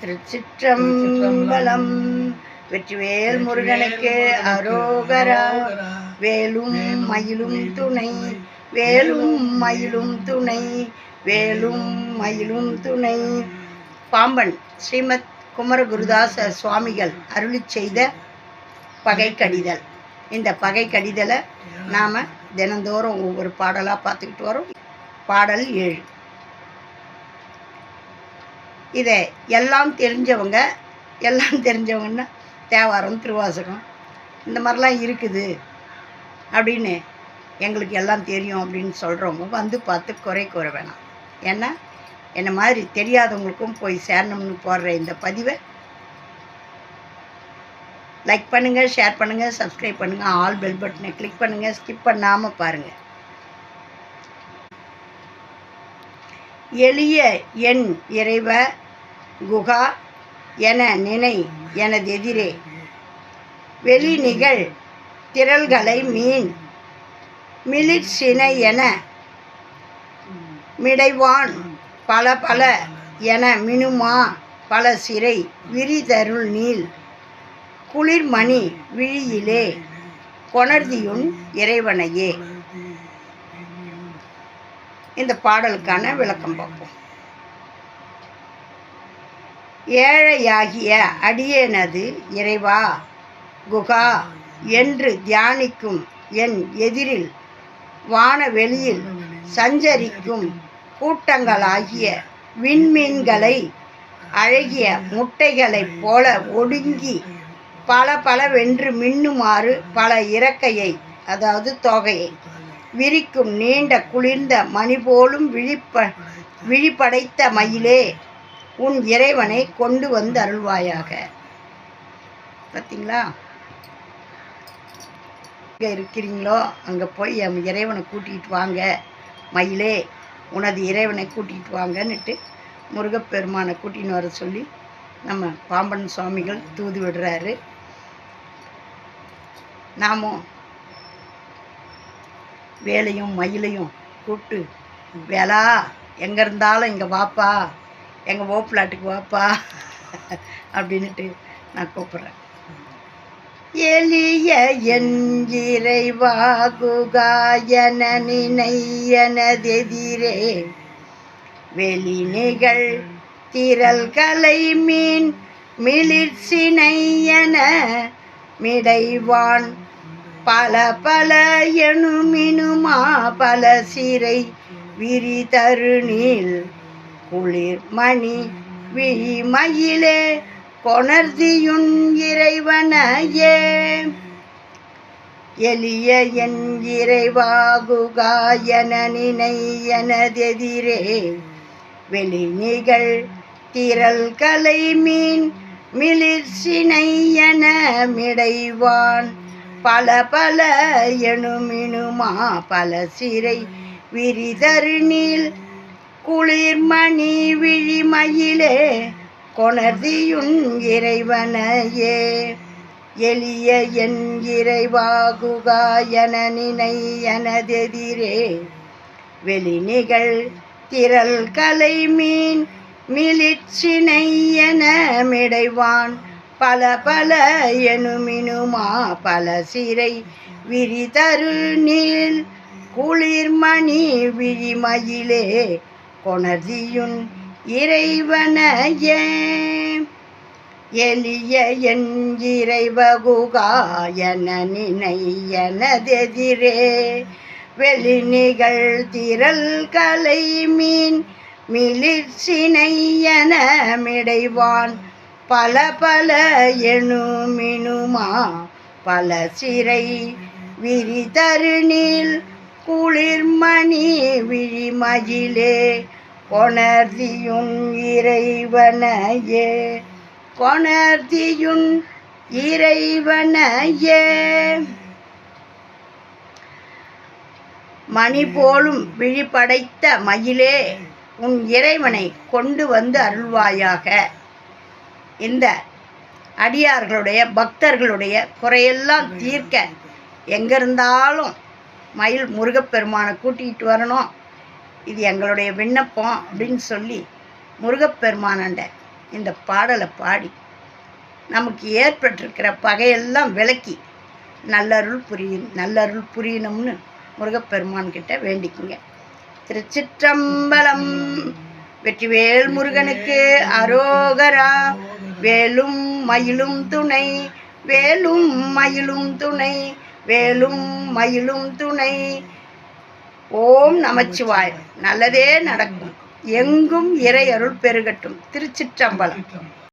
திருச்சிற்றம்பலம். வெற்றிவேல் முருகனுக்கு அரோகரா. வேலும் மயிலும் துணை. வேலும் மயிலும் துணை. வேலும் மயிலும் துணை. பாம்பன் ஸ்ரீமத் குமரகுருதாச சுவாமிகள் அருளி செய்த பகை கடிதல் இந்த பகை கடிதலை நாம் தினந்தோறும் ஒவ்வொரு பாடலாக பார்த்துக்கிட்டு வரோம். பாடல் ஏழு. இதை எல்லாம் தெரிஞ்சவங்க எல்லாம் தெரிஞ்சவங்கன்னா தேவாரம் திருவாசகம் இந்த மாதிரிலாம் இருக்குது அப்படின்னு எங்களுக்கு எல்லாம் தெரியும் அப்படின்னு சொல்கிறவங்க வந்து பார்த்து குறை கூற வேணாம். ஏன்னா என்ன மாதிரி தெரியாதவங்களுக்கும் போய் சேரணும்னு போடுற இந்த பதிவை லைக் பண்ணுங்கள் ஷேர் பண்ணுங்கள் சப்ஸ்கிரைப் பண்ணுங்கள் ஆல் பெல் பட்டனை கிளிக் பண்ணுங்கள் ஸ்கிப் பண்ணாமல் பாருங்கள் எளிய என் இறைவ குகா என நினை எனதெதிரே வெளி நிகழ் திரள்களை மீன் மிளிர்சினை என மிடைவான் பல பல என மினுமா பல சிறை விரிதருள் நீள் குளிர்மணி விழியிலே கொணர்தியுன் இறைவனையே. இந்த பாடலுக்கான விளக்கம் பார்ப்போம். ஏழையாகிய அடியேனது இறைவா குகா என்று தியானிக்கும் என் எதிரில் வானவெளியில் சஞ்சரிக்கும் கூட்டங்களாகிய விண்மீன்களை அழகிய முட்டைகளைப் போல ஒடுங்கி பல பலவென்று மின்னுமாறு பல இறக்கையை அதாவது தொகையை விரிக்கும் நீண்ட குளிர்ந்த மணி போலும் விழிப்ப விழிப்படைத்த மயிலே உன் இறைவனை கொண்டு வந்து அருள்வாயாக. பார்த்தீங்களா எங்கே இருக்கிறீங்களோ? அங்கே போய் என் இறைவனை கூட்டிகிட்டு வாங்க. மயிலே உனது இறைவனை கூட்டிகிட்டு வாங்கன்னுட்டு முருகப்பெருமானை கூட்டின்னு வர சொல்லி நம்ம பாம்பன் சுவாமிகள் தூது விடுறாரு. நாமும் வேலையும் மயிலையும் கூப்பிட்டு வேலா எங்கே இருந்தாலும் இங்கே வாப்பா எங்கள் ஓப்பிளாட்டுக்கு வாப்பா அப்படின்ட்டு நான் கூப்பிட்றேன். எளிய என் இறைவாகுகாயன நினையனதெதிரே வெளி நிகழ் திரள்களை மீன் மிளிர்சினையன மிடைவான் பல பல எனுமினுமா பல சிறை விரி தருணில் குளிர் மணி விழிமயிலே கொணர்தியுன் இறைவனையே. எளிய என் இறைவாகுகா இறைவாகுகாயன நினையனதெதிரே வெளி நிகழ் திரள் கலை மீன் மிளிர்சினை என மிடைவான் பல பல எனுமினுமா பல சிறை விரிதருணில் குளிர்மணி விழிமயிலே கொணர்தியுன் இறைவனையே. எளிய என் இறைவாகுகாயன நினையனதெதிரே வெளி நிகழ் திரள் கலை மீன் மிளிச்சினை என மிடைவான் பல பல எனுமினுமா பல சிறை விரிதரு நீள் குளிர்மணி விழிமயிலே கொணர்தியுன் இறைவனையே. எளிய என் இறைவகுகாயன நினையனதெதிரே வெளி நிகழ் திரள் கலை மீன் மிளிர்ச்சினையன மிடைவான் பல பல எனுமினுமா பல சிறை விரிதருணில் குளிர்மணி விழிமயிலே கொணர்தியுன் இறைவனையே கொணர்தியுன் இறைவனையே. மணி போலும் விழிப்படைத்த மயிலே உன் இறைவனை கொண்டு வந்து அருள்வாயாக. இந்த அடியார்களுடைய பக்தர்களுடைய குறையெல்லாம் தீர்க்க எங்கே இருந்தாலும் மயில் முருகப்பெருமானை கூட்டிகிட்டு வரணும். இது எங்களுடைய விண்ணப்பம் அப்படின்னு சொல்லி முருகப்பெருமானண்ட இந்த பாடலை பாடி நமக்கு ஏற்பட்டிருக்கிற பகையெல்லாம் விலக்கி நல்லருள் புரியும் நல்லருள் புரியணும்னு முருகப்பெருமான்கிட்ட வேண்டிக்குங்க. திருச்சிற்றம்பலம் வெற்றிவேல் முருகனுக்கு அரோகரா வேலும் மயிலும் துணை வேலும் மயிலும் துணை வேலும் மயிலும் துணை. ஓம் நமச்சிவாய். நல்லதே நடக்கும். எங்கும் இறை அருள் பெருகட்டும். திருச்சிற்றம்பலம்.